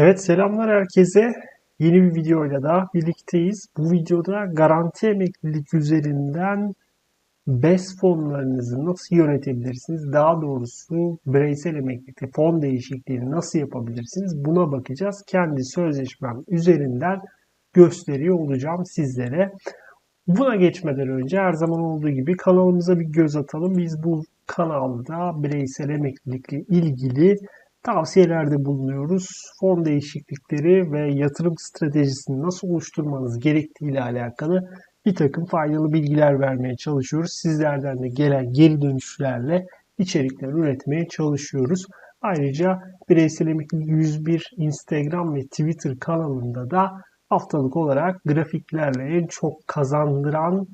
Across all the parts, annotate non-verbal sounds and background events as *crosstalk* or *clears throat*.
Evet selamlar herkese. Yeni bir videoyla da birlikteyiz. Bu videoda garanti emeklilik üzerinden BES fonlarınızı nasıl yönetebilirsiniz? Daha doğrusu bireysel emeklilikte fon değişikliğini nasıl yapabilirsiniz? Buna bakacağız. Kendi sözleşmem üzerinden gösteriyor olacağım sizlere. Buna geçmeden önce her zaman olduğu gibi kanalımıza bir göz atalım. Biz bu kanalda bireysel emeklilikle ilgili tavsiyelerde bulunuyoruz. Fon değişiklikleri ve yatırım stratejisini nasıl oluşturmanız gerektiği ile alakalı bir takım faydalı bilgiler vermeye çalışıyoruz. Sizlerden de gelen geri dönüşlerle içerikler üretmeye çalışıyoruz. Ayrıca Bireysel Emeklilik 101 Instagram ve Twitter kanalında da haftalık olarak grafiklerle en çok kazandıran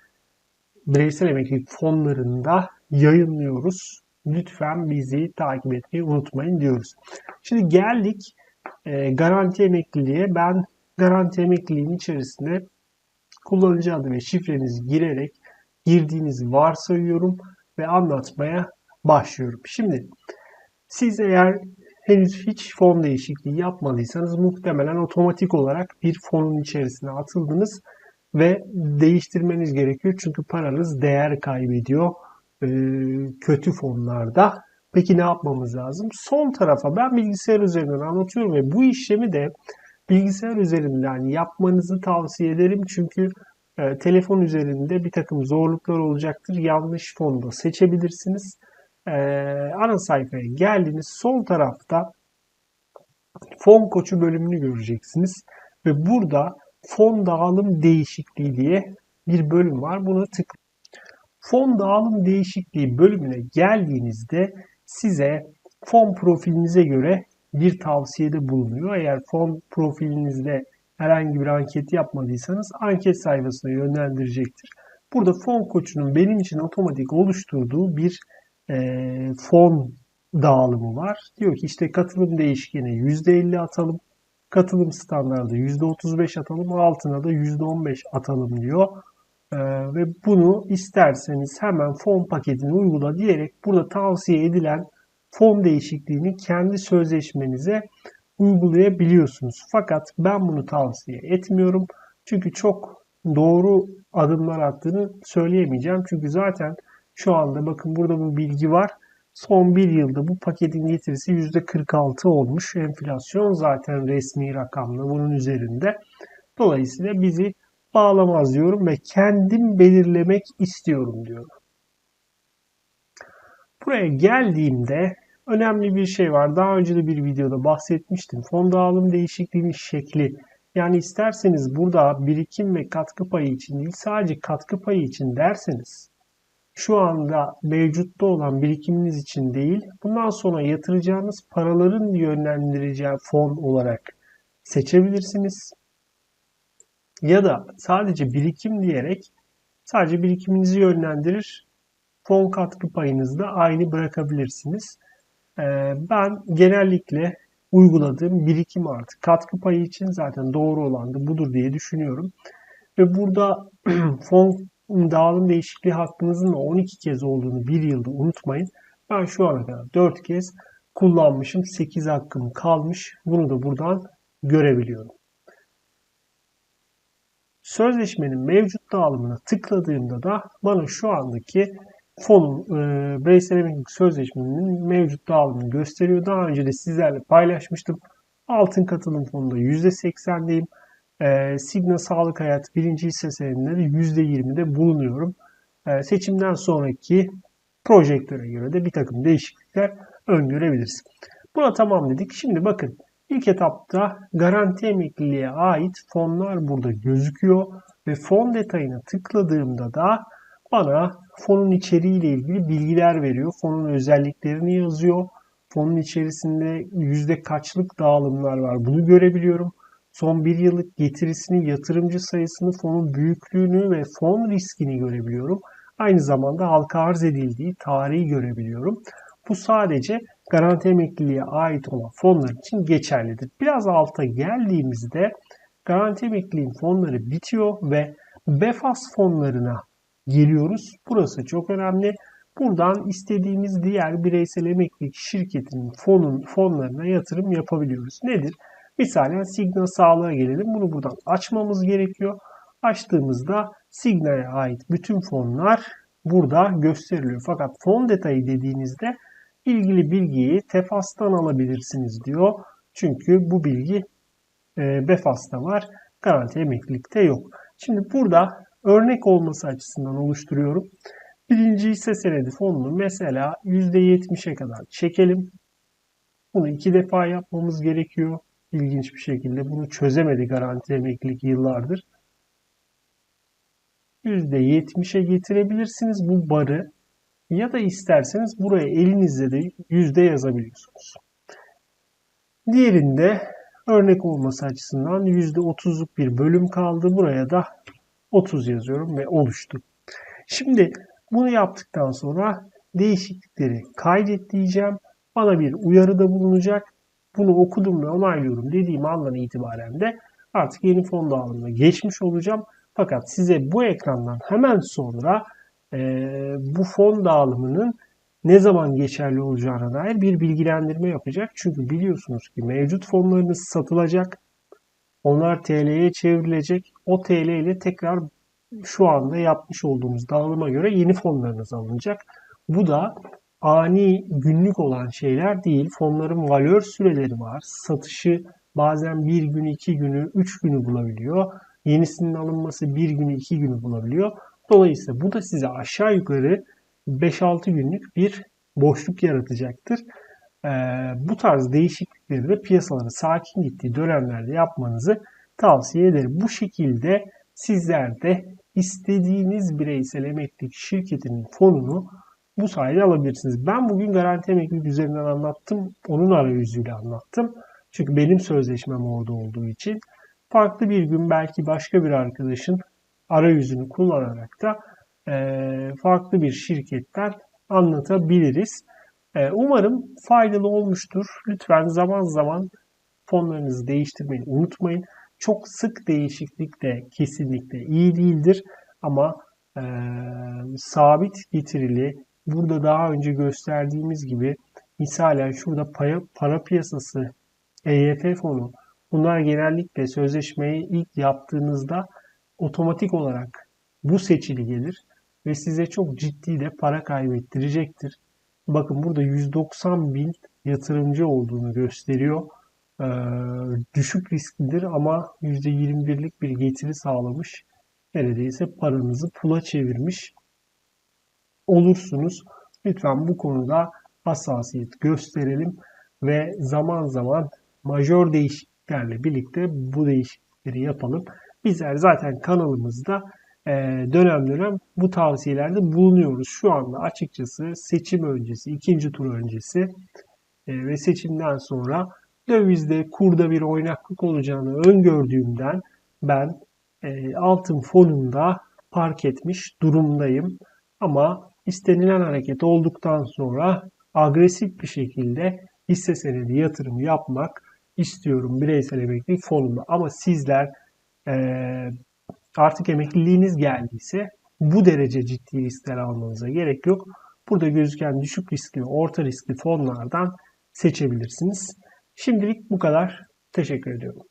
bireysel emeklilik fonlarında yayınlıyoruz. Lütfen bizi takip etmeyi unutmayın diyoruz. Şimdi geldik e, garanti emekliliğe. Ben garanti emekliliğin içerisinde kullanıcı adı ve şifrenizi girerek girdiğinizi varsayıyorum ve anlatmaya başlıyorum. Şimdi siz eğer henüz hiç fon değişikliği yapmadıysanız muhtemelen otomatik olarak bir fonun içerisine atıldınız ve değiştirmeniz gerekiyor. Çünkü paranız değer kaybediyor e, kötü fonlarda. Peki ne yapmamız lazım? Sol tarafa ben bilgisayar üzerinden anlatıyorum ve bu işlemi de bilgisayar üzerinden yapmanızı tavsiye ederim. Çünkü e, telefon üzerinde bir takım zorluklar olacaktır. Yanlış fonda seçebilirsiniz. E, ana sayfaya geldiğiniz sol tarafta fon koçu bölümünü göreceksiniz. Ve burada fon dağılım değişikliği diye bir bölüm var. Bunu tıklayın. Fon dağılım değişikliği bölümüne geldiğinizde size fon profilinize göre bir tavsiyede bulunuyor. Eğer fon profilinizde herhangi bir anket yapmadıysanız anket sayfasına yönlendirecektir. Burada fon koçunun benim için otomatik oluşturduğu bir e, fon dağılımı var. Diyor ki işte katılım değişkeni %50 atalım, katılım standardı %35 atalım, altına da %15 atalım diyor. Ee, ve bunu isterseniz hemen fon paketini uygula diyerek burada tavsiye edilen fon değişikliğini kendi sözleşmenize uygulayabiliyorsunuz. Fakat ben bunu tavsiye etmiyorum. Çünkü çok doğru adımlar attığını söyleyemeyeceğim. Çünkü zaten şu anda bakın burada bu bilgi var. Son bir yılda bu paketin getirisi %46 olmuş. Enflasyon zaten resmi rakamla bunun üzerinde. Dolayısıyla bizi bağlamaz diyorum ve kendim belirlemek istiyorum diyorum. Buraya geldiğimde önemli bir şey var. Daha önce de bir videoda bahsetmiştim. Fon dağılım değişikliğinin şekli. Yani isterseniz burada birikim ve katkı payı için değil sadece katkı payı için derseniz şu anda mevcutta olan birikiminiz için değil bundan sonra yatıracağınız paraların yönlendireceği fon olarak seçebilirsiniz ya da sadece birikim diyerek sadece birikiminizi yönlendirir. Fon katkı payınızı da aynı bırakabilirsiniz. Ee, ben genellikle uyguladığım birikim artı katkı payı için zaten doğru olan da budur diye düşünüyorum. Ve burada *clears throat* fon dağılım değişikliği hakkınızın 12 kez olduğunu bir yılda unutmayın. Ben şu ana kadar 4 kez kullanmışım. 8 hakkım kalmış. Bunu da buradan görebiliyorum. Sözleşmenin mevcut dağılımına tıkladığımda da bana şu andaki fonun e, bireysel emeklilik sözleşmenin mevcut dağılımını gösteriyor. Daha önce de sizlerle paylaşmıştım. Altın katılım fonunda %80'deyim. E, Signa Sağlık Hayat birinci hisse senedinde de %20'de bulunuyorum. E, seçimden sonraki projektöre göre de bir takım değişiklikler öngörebiliriz. Buna tamam dedik. Şimdi bakın İlk etapta garanti emekliliğe ait fonlar burada gözüküyor ve fon detayına tıkladığımda da bana fonun içeriği ile ilgili bilgiler veriyor. Fonun özelliklerini yazıyor. Fonun içerisinde yüzde kaçlık dağılımlar var bunu görebiliyorum. Son bir yıllık getirisini, yatırımcı sayısını, fonun büyüklüğünü ve fon riskini görebiliyorum. Aynı zamanda halka arz edildiği tarihi görebiliyorum. Bu sadece garanti emekliliğe ait olan fonlar için geçerlidir. Biraz alta geldiğimizde garanti emekliliğin fonları bitiyor ve BEFAS fonlarına geliyoruz. Burası çok önemli. Buradan istediğimiz diğer bireysel emeklilik şirketinin fonun fonlarına yatırım yapabiliyoruz. Nedir? Misalen Signa sağlığa gelelim. Bunu buradan açmamız gerekiyor. Açtığımızda Signa'ya ait bütün fonlar burada gösteriliyor. Fakat fon detayı dediğinizde ilgili bilgiyi TEFAS'tan alabilirsiniz diyor. Çünkü bu bilgi e, BEFAS'ta var. Garanti emeklilikte yok. Şimdi burada örnek olması açısından oluşturuyorum. Birinci hisse senedi fonunu mesela %70'e kadar çekelim. Bunu iki defa yapmamız gerekiyor. İlginç bir şekilde bunu çözemedi garanti emeklilik yıllardır. %70'e getirebilirsiniz bu barı ya da isterseniz buraya elinizle de yüzde yazabiliyorsunuz. Diğerinde örnek olması açısından %30'luk bir bölüm kaldı. Buraya da 30 yazıyorum ve oluştu. Şimdi bunu yaptıktan sonra değişiklikleri kaydet diyeceğim. Bana bir uyarıda bulunacak. Bunu okudum ve onaylıyorum dediğim andan itibaren de artık yeni fon dağılımına geçmiş olacağım. Fakat size bu ekrandan hemen sonra e, bu fon dağılımının ne zaman geçerli olacağına dair bir bilgilendirme yapacak. Çünkü biliyorsunuz ki mevcut fonlarınız satılacak. Onlar TL'ye çevrilecek. O TL ile tekrar şu anda yapmış olduğumuz dağılıma göre yeni fonlarınız alınacak. Bu da ani günlük olan şeyler değil. Fonların valör süreleri var. Satışı bazen bir günü, iki günü, üç günü bulabiliyor. Yenisinin alınması bir günü, iki günü bulabiliyor. Dolayısıyla bu da size aşağı yukarı 5-6 günlük bir boşluk yaratacaktır. Ee, bu tarz değişiklikleri de piyasaların sakin gittiği dönemlerde yapmanızı tavsiye ederim. Bu şekilde sizler de istediğiniz bireysel emeklilik şirketinin fonunu bu sayede alabilirsiniz. Ben bugün garanti emeklilik üzerinden anlattım. Onun arayüzüyle anlattım. Çünkü benim sözleşmem orada olduğu için. Farklı bir gün belki başka bir arkadaşın arayüzünü kullanarak da e, farklı bir şirketten anlatabiliriz. E, umarım faydalı olmuştur. Lütfen zaman zaman fonlarınızı değiştirmeyi unutmayın. Çok sık değişiklik de kesinlikle iyi değildir. Ama e, sabit getirili burada daha önce gösterdiğimiz gibi misalen şurada para, para piyasası EYF fonu bunlar genellikle sözleşmeyi ilk yaptığınızda otomatik olarak bu seçili gelir ve size çok ciddi de para kaybettirecektir. Bakın burada 190 bin yatırımcı olduğunu gösteriyor. Ee, düşük risklidir ama %21'lik bir getiri sağlamış. Neredeyse paranızı pula çevirmiş olursunuz. Lütfen bu konuda hassasiyet gösterelim ve zaman zaman majör değişikliklerle birlikte bu değişiklikleri yapalım. Bizler zaten kanalımızda e, dönem dönem bu tavsiyelerde bulunuyoruz. Şu anda açıkçası seçim öncesi, ikinci tur öncesi e, ve seçimden sonra dövizde, kurda bir oynaklık olacağını öngördüğümden ben e, altın fonunda park etmiş durumdayım. Ama istenilen hareket olduktan sonra agresif bir şekilde hisse senedi yatırım yapmak istiyorum bireysel emeklilik fonunda. Ama sizler artık emekliliğiniz geldiyse bu derece ciddi riskler almanıza gerek yok. Burada gözüken düşük riskli, orta riskli fonlardan seçebilirsiniz. Şimdilik bu kadar. Teşekkür ediyorum.